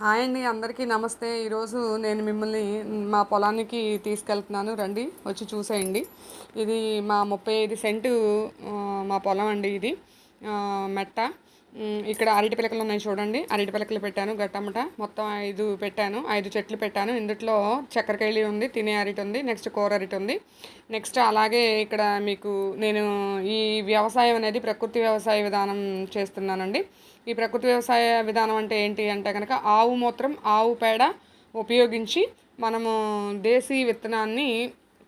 Hi అండి అందరికీ నమస్తే. ఈరోజు నేను మిమ్మల్ని మా పొలానికి తీసుకెళ్తున్నాను. రండి వచ్చి చూసేయండి. ఇది మా ముప్పై ఐదు సెంటు మా పొలం అండి ఇది. మెట్ట. ఇక్కడ అరటి పిలకలు ఉన్నాయి చూడండి. అరటి పిలకలు పెట్టాను గట్టమట. మొత్తం ఐదు పెట్టాను ఐదు చెట్లు పెట్టాను. ఇందులో చక్కెరకాయలు ఉంది తినే అరటి ఉంది నెక్స్ట్ కూర అరటి ఉంది. నెక్స్ట్ అలాగే ఇక్కడ మీకు నేను ఈ వ్యవసాయం అనేది ప్రకృతి వ్యవసాయ విధానం చేస్తున్నానండి. ఈ ప్రకృతి వ్యవసాయ విధానం అంటే ఏంటి అంటే కనుక ఆవు మూత్రం ఆవు పేడ ఉపయోగించి మనము దేశీ విత్తనాన్ని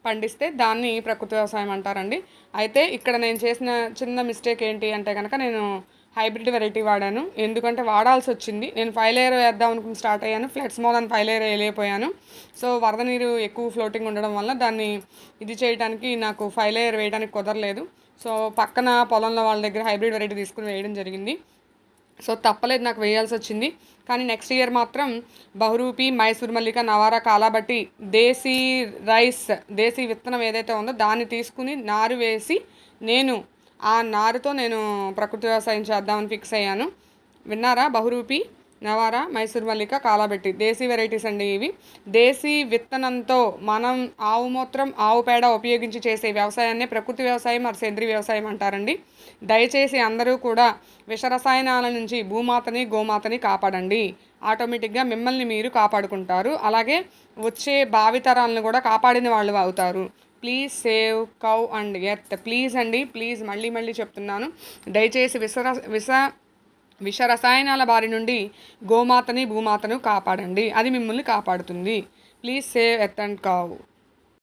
పండిస్తే దాన్ని ప్రకృతి వ్యవసాయం అంటారండి. అయితే ఇక్కడ నేను చేసిన చిన్న మిస్టేక్ ఏంటి అంటే కనుక నేను హైబ్రిడ్ వెరైటీ వాడాను. ఎందుకంటే వాడాల్సి వచ్చింది నేను ఫైవ్ లేయర్ వేద్దాం అనుకుని స్టార్ట్ అయ్యాను. ఫ్లెట్స్ మోర్ అని ఫైవ్ లేయర్ వేయలేకపోయాను. సో వరద నీరు ఎక్కువ ఫ్లోటింగ్ ఉండడం వల్ల దాన్ని ఇది చేయడానికి నాకు ఫైవ్ లేయర్ వేయడానికి కుదరలేదు. సో పక్కన పొలంలో వాళ్ళ దగ్గర హైబ్రిడ్ వెరైటీ తీసుకుని వేయడం జరిగింది. సో తప్పలేదు నాకు వేయాల్సి వచ్చింది కానీ నెక్స్ట్ ఇయర్ మాత్రం బహురూపి మైసూర్ మల్లిక నవారా కాలాబట్టి దేశీ రైస్ దేశీ విత్తనం ఏదైతే ఉందో దాన్ని తీసుకుని నారు వేసి నేను ఆ నారుతో నేను ప్రకృతి వ్యవసాయం చేద్దామని ఫిక్స్ అయ్యాను. విన్నారా? బహురూపి నవారా మైసూర్ మల్లిక కాలాబెట్టి. దేశీ వెరైటీస్ అండి ఇవి. దేశీ విత్తనంతో మనం ఆవు మూత్రం ఆవు పేడ ఉపయోగించి చేసే వ్యవసాయాన్నే ప్రకృతి వ్యవసాయం మరి సేంద్రీయ వ్యవసాయం అంటారండి. దయచేసి అందరూ కూడా విష రసాయనాల నుంచి భూమాతని గోమాతని కాపాడండి. ఆటోమేటిక్గా మిమ్మల్ని మీరు కాపాడుకుంటారు. అలాగే వచ్చే భావితరాలను కూడా కాపాడిన వాళ్ళు అవుతారు. Please save cow and earth. Please అండి ప్లీజ్ మళ్ళీ మళ్ళీ చెప్తున్నాను. దయచేసి విష విష విష రసాయనాల బారి నుండి గోమాతని భూమాతను కాపాడండి. అది మిమ్మల్ని కాపాడుతుంది. Please save earth and cow